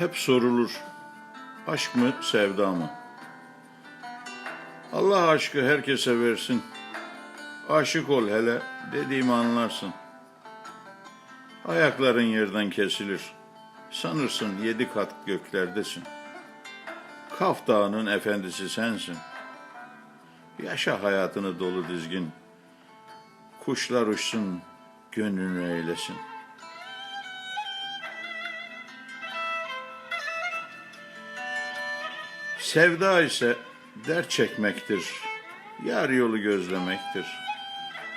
Hep sorulur. Aşk mı, sevda mı? Allah aşkı herkese versin. Aşık ol hele, dediğimi anlarsın. Ayakların yerden kesilir. Sanırsın yedi kat göklerdesin. Kaf Dağı'nın efendisi sensin. Yaşa hayatını dolu dizgin. Kuşlar uçsun, gönlünü eylesin. Sevda ise dert çekmektir. Yar yolu gözlemektir.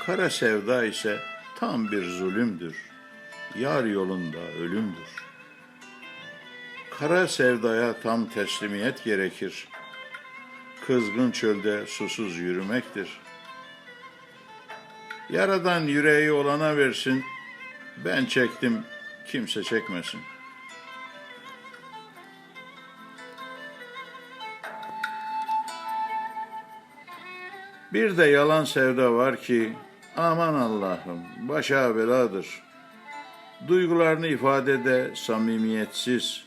Kara sevda ise tam bir zulümdür. Yar yolunda ölümdür. Kara sevdaya tam teslimiyet gerekir. Kızgın çölde susuz yürümektir. Yaradan yüreği olana versin, ben çektim, kimse çekmesin. Bir de yalan sevda var ki, aman Allah'ım, başa beladır. Duygularını ifadede samimiyetsiz,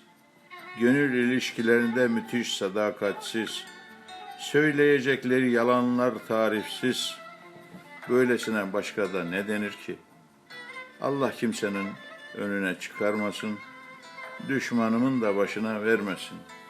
gönül ilişkilerinde müthiş sadakatsiz, söyleyecekleri yalanlar tarifsiz, böylesine başka da ne denir ki? Allah kimsenin önüne çıkarmasın, düşmanımın da başına vermesin.''